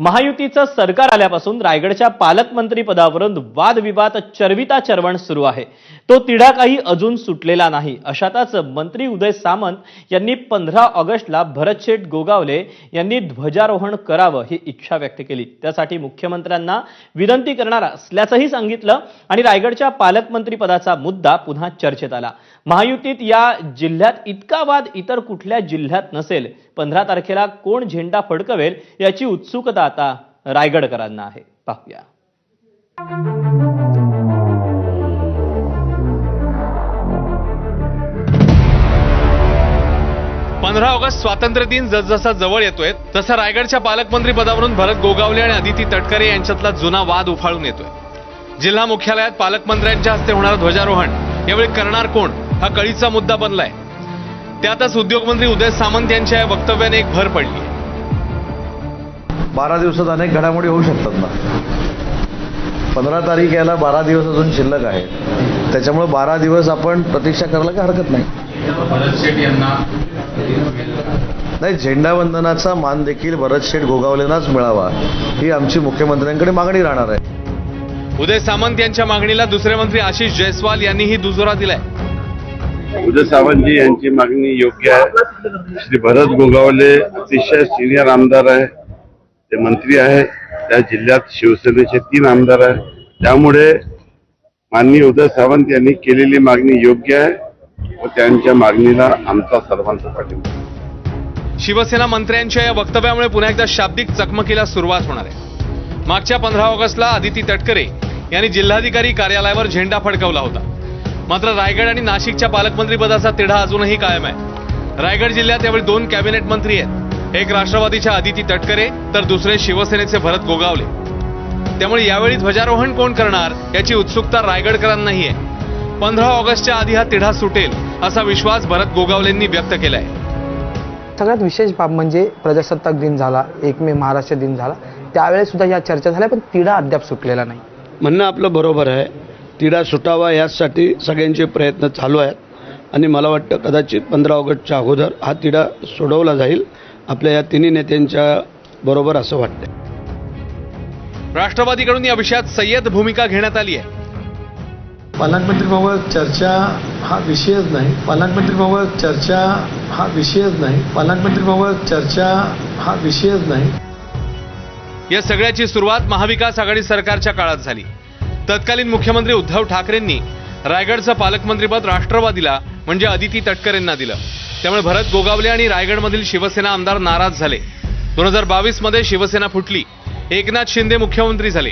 महायुतीचं सरकार आल्यापासून रायगडच्या पालकमंत्री पदावरून वादविवाद चरविता चरवण सुरू आहे. तो तिढा काही अजून सुटलेला नाही. अशातच मंत्री उदय सामंत यांनी पंधरा ऑगस्टला भरतशेठ गोगावले यांनी ध्वजारोहण करावं ही इच्छा व्यक्त केली. त्यासाठी मुख्यमंत्र्यांना विनंती करणार असल्याचंही सांगितलं आणि रायगडच्या पालकमंत्री पदाचा मुद्दा पुन्हा चर्चेत आला. महायुतीत या जिल्ह्यात इतका वाद इतर कुठल्या जिल्ह्यात नसेल पंधरा तारखेला कोण झेंडा फडकवेल याची उत्सुकता आता रायगडकरांना आहे. पाहूया. पंधरा ऑगस्ट स्वातंत्र्य दिन जसजसा जवळ येतोय तसा रायगडच्या पालकमंत्री पदावरून भरत गोगावले आणि अदिती तटकरे यांच्यातला जुना वाद उफाळून येतोय. जिल्हा मुख्यालयात पालकमंत्र्यांच्या हस्ते होणारं ध्वजारोहण. यावेळी करणार कोण? हा कळीचा मुद्दा बनलाय. त्यातच उद्योगमंत्री उदय सामंत यांच्या या वक्तव्याने एक भर पडली. बारा दिवसात अनेक घडामोडी होऊ शकतात ना. पंधरा तारीख यायला बारा दिवस अजून शिल्लक आहे. त्याच्यामुळे बारा दिवस आपण प्रतीक्षा करायला काही हरकत नाही. नाही झेंडावंदनाचा मान देखील भरत शेठ गोगावलेनाच मिळावा ही आमची मुख्यमंत्र्यांकडे मागणी राहणार आहे. उदय सामंत यांच्या मागणीला दुसरे मंत्री आशिष जयस्वाल यांनीही दुजोरा दिलाय. उदय सावंतजी यांची मागणी योग्य आहे. श्री भरत गोगावले अतिशय सिनियर आमदार आहे. ते मंत्री आहे. त्या जिल्ह्यात शिवसेनेचे तीन आमदार आहे. त्यामुळे माननीय उदय सावंत यांनी केलेली मागणी योग्य आहे व त्यांच्या मागणीला आमचा सर्वांचा पाठिंबा शिवसेना मंत्र्यांच्या या वक्तव्यामुळे पुन्हा एकदा शाब्दिक चकमकीला सुरुवात होणार आहे. मागच्या पंधरा ऑगस्टला आदिती तटकरे यांनी जिल्हाधिकारी कार्यालयावर झेंडा फडकवला होता. मात्र रायगड आणि नाशिकच्या पालकमंत्री पदाचा तिढा अजूनही कायम आहे. रायगड जिल्ह्यात यावेळी दोन कॅबिनेट मंत्री आहेत. एक राष्ट्रवादीच्या आदिती तटकरे तर दुसरे शिवसेनेचे भरत गोगावले. त्यामुळे यावेळी ध्वजारोहण कोण करणार याची उत्सुकता रायगडकरांनाही आहे. पंधरा ऑगस्टच्या आधी हा तिढा सुटेल असा विश्वास भरत गोगावलेंनी व्यक्त केलाय. सगळ्यात विशेष बाब म्हणजे प्रजासत्ताक दिन झाला एक मे महाराष्ट्र दिन झाला. त्यावेळेस सुद्धा या चर्चा झाल्या पण तिढा अद्याप सुटलेला नाही. म्हणणं आपलं बरोबर आहे. तिढा सुटावा यासाठी सगळ्यांचे प्रयत्न चालू आहेत. आणि मला वाटतं कदाचित पंधरा ऑगस्टच्या अगोदर हा तिढा सोडवला जाईल. आपल्या या तिन्ही नेत्यांच्या बरोबर असं वाटतं राष्ट्रवादीकडून या विषयात संयत भूमिका घेण्यात आली आहे. पालकमंत्रीबाबत चर्चा हा विषयच नाही. पालकमंत्रीबाबत चर्चा हा विषयच नाही. पालकमंत्रीबाबत चर्चा हा विषयच नाही. या सगळ्याची सुरुवात महाविकास आघाडी सरकारच्या काळात झाली. तत्कालीन मुख्यमंत्री उद्धव ठाकरेंनी रायगडचं पालकमंत्रीपद राष्ट्रवादीला म्हणजे अदिती तटकरेंना दिलं. त्यामुळे भरत गोगावले आणि रायगडमधील शिवसेना आमदार नाराज झाले. दोन हजार बावीसमध्ये शिवसेना फुटली. एकनाथ शिंदे मुख्यमंत्री झाले.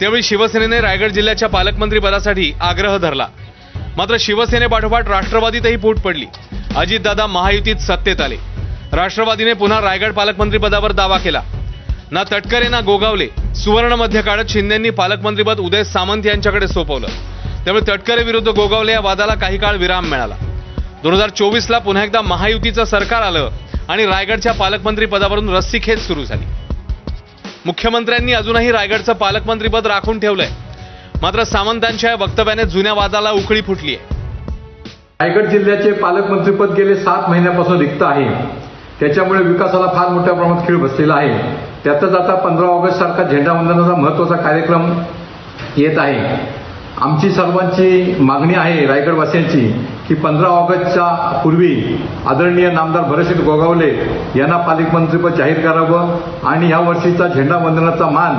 त्यावेळी शिवसेनेने रायगड जिल्ह्याच्या पालकमंत्रीपदासाठी आग्रह धरला. मात्र शिवसेनेपाठोपाठ राष्ट्रवादीतही फूट पडली. अजितदादा महायुतीत सत्तेत आले. राष्ट्रवादीने पुन्हा रायगड पालकमंत्रीपदावर दावा केला. ना तटकरे ना गोगावले. सुवर्ण मध्य काळात शिंदेंनी पालकमंत्रीपद उदय सामंत यांच्याकडे सोपवलं. त्यामुळे तटकरे विरुद्ध गोगावले या वादाला काही काळ विराम मिळाला. दोन हजार चोवीसला पुन्हा एकदा महायुतीचं सरकार आलं आणि रायगडच्या पालकमंत्री पदावरून रस्सीखेच सुरू झाली. मुख्यमंत्र्यांनी अजूनही रायगडचं पालकमंत्रीपद राखून ठेवलंय. मात्र सामंतांच्या या वक्तव्याने जुन्या वादाला उकळी फुटली आहे रायगड जिल्ह्याचे पालकमंत्रीपद गेले सात महिन्यापासून रिक्त आहे. त्याच्यामुळे विकासाला फार मोठ्या प्रमाणात खीळ बसलेला आहे. त्यातच आता पंधरा ऑगस्ट सारखा झेंडावंदनाचा महत्त्वाचा कार्यक्रम येत आहे. आमची सर्वांची मागणी आहे रायगडवासियांची की पंधरा ऑगस्टच्या पूर्वी आदरणीय नामदार भरतसिंग गोगावले यांना पालकमंत्रीपद जाहीर करावं आणि या वर्षीचा झेंडावंदनाचा मान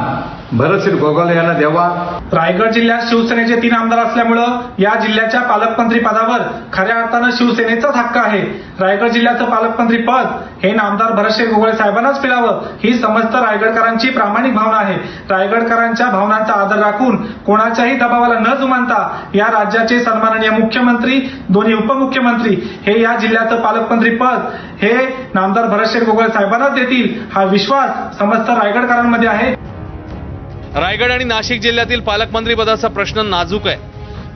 भरतसिंग गोगावले यांना द्यावा रायगड जिल्ह्यात शिवसेनेचे तीन आमदार असल्यामुळं या जिल्ह्याच्या पालकमंत्री पदावर खऱ्या अर्थानं शिवसेनेचाच हक्क आहे. रायगड जिल्ह्याचं पालकमंत्री पद हे नामदार भरतशेठ गोगळे साहेबांनाच मिळावं ही समस्त रायगडकरांची प्रामाणिक भावना आहे. रायगडकरांच्या भावनांचा आदर राखून कोणाच्याही दबावाला न जुमानता या राज्याचे सन्माननीय मुख्यमंत्री दोन्ही उपमुख्यमंत्री हे या जिल्ह्याचं पालकमंत्री पद हे नामदार भरतशेठ गोगळे साहेबांनाच देतील हा विश्वास समस्त रायगडकरांमध्ये आहे. रायगड आणि नाशिक जिल्ह्यातील पालकमंत्री पदाचा प्रश्न नाजूक आहे.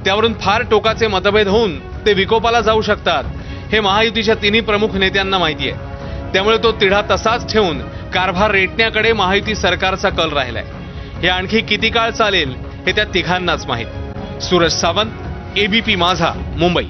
त्यावरून फार टोकाचे मतभेद होऊन ते विकोपाला जाऊ शकतात हे महायुतीच्या तिन्ही प्रमुख नेत्यांना माहिती आहे. त्यामुळे तो तिढा तसाच ठेवून कारभार रेटण्याकडे महायुती सरकारचा कल राहिलाय. हे आणखी किती काळ चालेल हे त्या तिघांनाच माहीत. सूरज सावंत एबीपी माझा मुंबई.